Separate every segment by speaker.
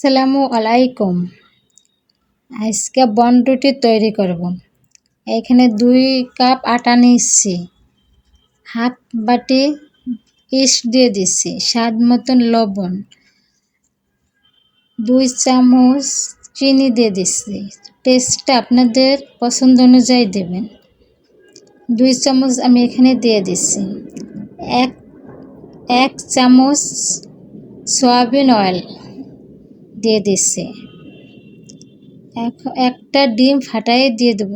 Speaker 1: আসসালামু আলাইকুম। আজকে বন রুটি তৈরি করব। এখানে দুই কাপ আটা নিচ্ছি হাফ বাটি ইস্ট দিয়ে দিচ্ছি স্বাদ মতন লবণ। দুই চামচ চিনি দিয়ে দিচ্ছি টেস্টটা আপনাদের পছন্দ অনুযায়ী দেবেন। দুই চামচ আমি এখানে দিয়ে দিচ্ছি এক এক চামচ সয়াবিন অয়েল। দিয়ে দিচ্ছি। একটা ডিম ফাটাই দিয়ে দেব।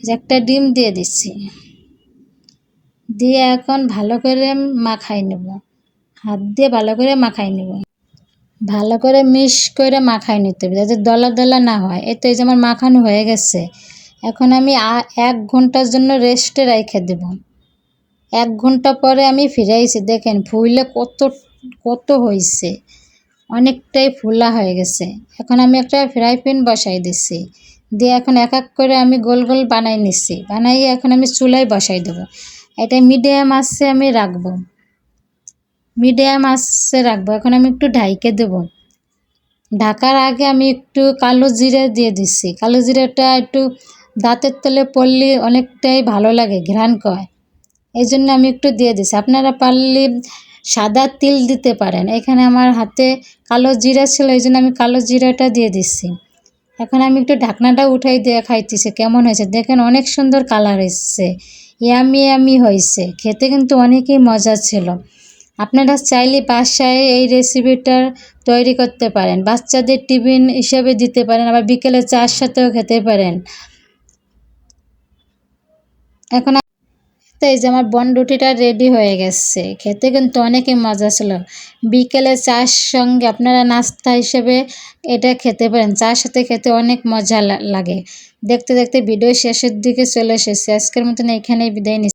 Speaker 1: একটা ডিম দিয়ে দিচ্ছি। দিয়ে এখন ভালো করে মাখাই নেব। হাত দিয়ে ভালো করে মাখাই নেব। ভালো করে মিশ করে মাখাই নিতে হবে যাতে দলা দলা না হয়। এই তো এই যে আমার মাখানো হয়ে গেছে। এখন আমি এক ঘণ্টার জন্য রেস্টে রেখে দেব। এক ঘণ্টা পরে আমি ফিরে ফিরাইছি দেখেন ফুলে কত কত হয়েছে অনেকটাই ফুলা হয়ে গেছে। এখন আমি একটা ফ্রাই প্যান বসাই দিচ্ছি। দিয়ে এখন এক এক করে আমি গোল গোল বানাই নিচ্ছি। বানাইয়ে এখন আমি চুলায় বসাই দেবো। এটা মিডিয়াম আঁচে আমি রাখব। মিডিয়াম আঁচে রাখব। এখন আমি একটু ঢাইকে দেবো। ঢাকার আগে আমি একটু কালো জিরে দিয়ে দিচ্ছি। কালো জিরাটা একটু দাঁতের তলে পড়লে অনেকটাই ভালো লাগে, ঘ্রাণ কয় এই জন্য আমি একটু দিয়ে দিচ্ছি। আপনারা পারলে সাদা তিল দিতে পারেন। এখানে আমার হাতে কালো জিরা ছিল, এই জন্য আমি কালো জিরাটা দিয়ে দিচ্ছি। এখন আমি একটু ঢাকনাটা উঠাই দিয়ে খাইতেছি, কেমন হয়েছে? দেখেন অনেক সুন্দর কালার এসছে, ইয়ামি ইয়ামি হয়েছে, খেতে কিন্তু অনেকই মজা ছিল। আপনারা চাইলে বাসায় এই রেসিপিটার তৈরি করতে পারেন, বাচ্চাদের টিফিন হিসেবে দিতে পারেন, আবার বিকেলে চার সাথেও খেতে পারেন। এখন তো এই যে আমার বন রুটিটা রেডি হয়ে গেছে। খেতে কিন্তু অনেকই মজা ছিল। বিকেলে চার সঙ্গে আপনারা নাস্তা হিসেবে এটা খেতে পারেন। চার সাথে খেতে অনেক মজা লাগে। দেখতে দেখতে ভিডিও শেষের দিকে চলে এসেছে। আজকের মতন এখানেই বিদায় নিচ্ছি।